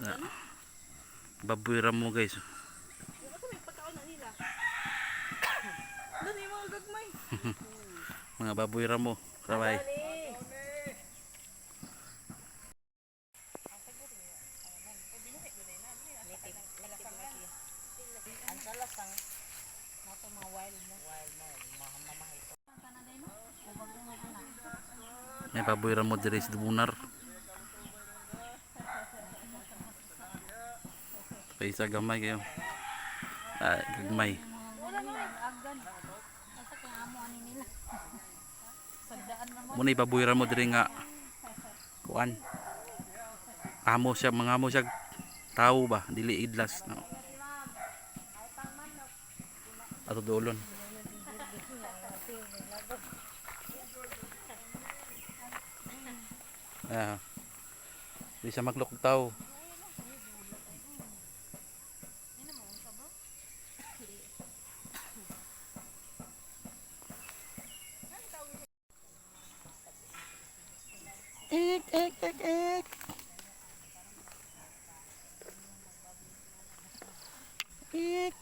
na, baboy ramo guys. Mga baboy ramo rabay Ini baboy ramo diri sa bunar. Paisa gamay kayo. Ah, mo mo. Muna baboy ramo diri nga kuan. Amo siya mga amo siya tao ba dili idlas no. Ato dolon. Ah. Di siya maglok tao. Ik ik ik ik. Ik.